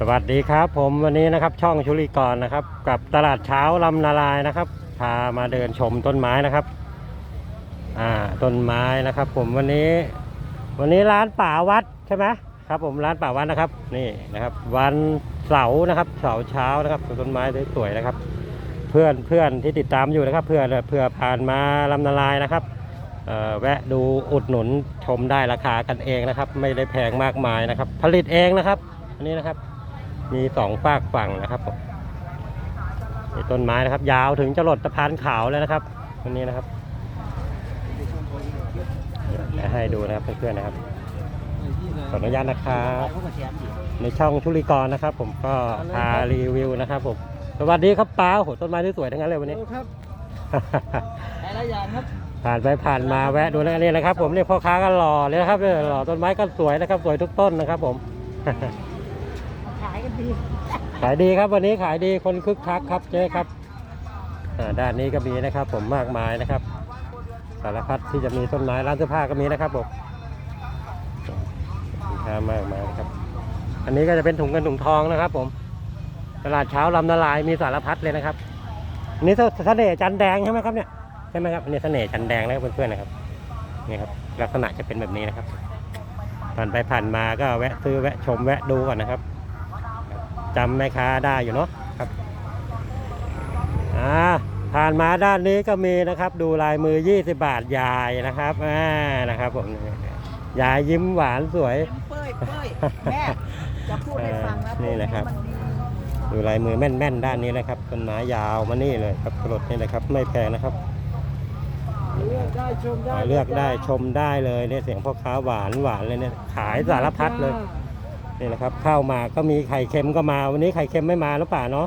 สวัสดีครับผมวันนี้นะครับช่องชุลีกรนะครับ กับตลาดเช้าลำนาลายนะครับ พามาเดินชมต้นไม้นะครับ อ่าต้นไม้นะครับ ผมวันนี้ วันนี้ร้านป่าวัดใช่ไหมครับ ผมร้านป่าวัดนะครับ นี่นะครับ วันเสาร์นะครับเสาร์เช้านะครับต้นไม้สวยๆนะครับ เพื่อนเพื่อนที่ติดตามอยู่นะครับ เพื่อนเพื่อผ่านมาลำนาลายนะครับเออแวะดูอุดหนุนชมได้ราคากันเองนะครับ ไม่ได้แพงมากมายนะครับ ผลิตเองนะครับอันนี้นะครับ มีสองฝากฝั่งนะครับผมนี่ต้นไม้นะครับ ยาวถึงจะหลดสะพานขาวเลยนะครับวันนี้นะครับเดี๋ยวให้ดูนะครับเพื่อนๆนะครับขออนุญาตนะครับในช่องชุลิกรนะครับ ผมก็พารีวิวนะครับผมสวัสดีครับป้าโอ้โหต้นไม้ที่สวยทั้งนั้นเลยวันนี้ครับหลายอย่างครับผ่านไปผ่านมาแวะดูนะนี่นะครับ ผมเนี่ยพ่อค้าก็หล่อเลยนะครับเนี่ยหล่อต้นไม้ก็สวยนะครับ สวยทุกต้นนะครับ ผม ขายดีครับวันนี้ขายดีคนคึกคักครับเจ๊ครับด้านนี้ก็มีนะครับ ผมมากมายนะครับ สารพัดที่จะมีต้นไม้ร้านเสื้อผ้าก็มีนะครับผมสินค้ามากมายครับ อันนี้ก็จะเป็นถุงเงินถุงทองนะครับ ผมตลาดเช้าลำนาลายมีสารพัดเลยนะครับอันนี้เสน่ห์จันแดงใช่ไหมครับเนี่ยใช่ไหมครับอันนี้เสน่ห์จันแดงนะครับเพื่อนๆนะครับนี่ครับลักษณะจะเป็นแบบนี้นะครับผ่านไปผ่านมาก็แวะซื้อแวะชมแวะดูก่อนนะครับ จำแม่ค้าได้อยู่เนาะครับอ่าผ่านมาด้านนี้ก็มีนะครับ ดูลายมือ 20 บาทยายนะครับอ่านะครับผมยายยิ้มหวานสวย เป้ยเป้ยแม่จะพูดให้ฟังนะนี่แหละครับมันดีดูลายมือแม่นๆ ด้านนี้นะครับต้นไม้ยาวมานี่เลยครับกรดนี่นะครับ ไม่แพงนะครับเลือกได้ชมได้อ่าเลือกได้ชมได้เลยเนี่ยเสียงพ่อค้าหวานหวานเลยเนี่ยขายสารพัดเลย นี่นะครับข้าวหมากก็มีไข่เค็มก็มาวันนี้ไข่เค็มไม่มาหรือเปล่าเนาะ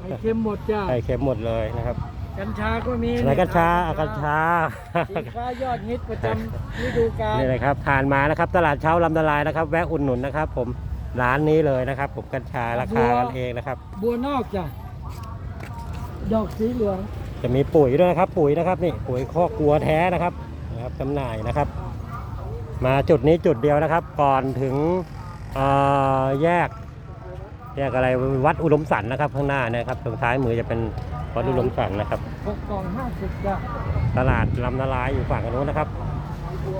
ไข่เค็มหมดจ้าไข่เค็มหมดเลยนะครับกัญชาก็มีอะไรกัญชาอะกัญชาสินค้ายอดฮิตประจำฤดูกาลนี่นะครับผ่านมานะครับตลาดเช้าลำนาลายนะครับ แวะอุดหนุนนะครับ ผมร้านนี้เลยนะครับ ผมกัญชาราคากันเองนะครับ บัวนอกจ้ะดอกสีเหลืองจะมีปุ๋ยด้วยนะครับ ปุ๋ยนะครับนี่ปุ๋ยคอกวัวแท้นะครับนะครับจำหน่ายนะครับ มาจุดนี้จุดเดียวนะครับ ก่อนถึงเอ่อ แยก แยกอะไรวัดอุดมสันนะครับ ข้างหน้าเนยครับตรงซ้ายมือจะเป็นวัดอุดมสันนะครับหกกล่องห้าสิบจ้ะตลาดลำนาลายอยู่ฝั่งนู้นนะครับ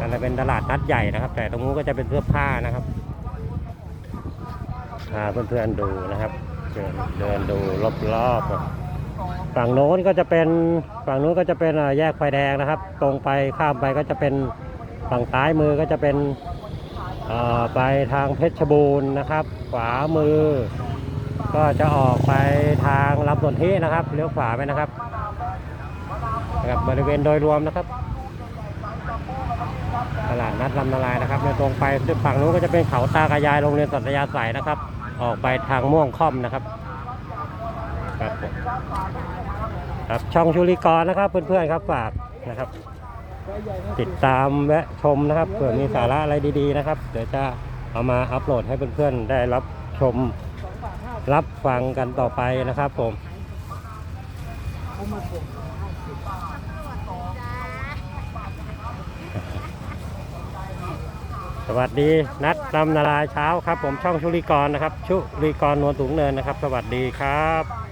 กันจะเป็นตลาดนัดใหญ่นะครับ แต่ตรงนู้นก็จะเป็นเสื้อผ้านะครับพาเพื่อนๆดูนะครับเดินเดินดูรอบๆฝั่งโน้นก็จะเป็นฝั่งนู้นก็จะเป็นเอ่อแยกไฟแดงนะครับ ตรงไปข้ามไปก็จะเป็นฝั่งซ้ายมือก็จะเป็นเอ่อ ไปทางเพชรบูรณ์นะครับ ขวามือ ก็จะออกไปทางลำสนธินะครับเลี้ยวขวาไปนะครับนะครับบริเวณโดยรวมนะครับตลาดนัดลำนาลายนะครับในตรงไปฝั่งนู้นก็จะเป็นเขาตากระยายโรงเรียนสัตยาสายนะครับ ออกไปทางม่วงค่อมนะครับครับครับช่องชุลิกรนะครับเพื่อนๆครับฝากนะครับ ติดตามแวะชมนะครับเผื่อมีสาระอะไรดีๆนะครับ เดี๋ยวจะเอามาอัปโหลดให้เพื่อนๆได้รับชมรับฟังกันต่อไปนะครับผมสวัสดีนัดลำนาลาเช้าครับ ผมช่องชุลีกรนะครับ ชุลีกรนวลสูงเนินนะครับ สวัสดีครับ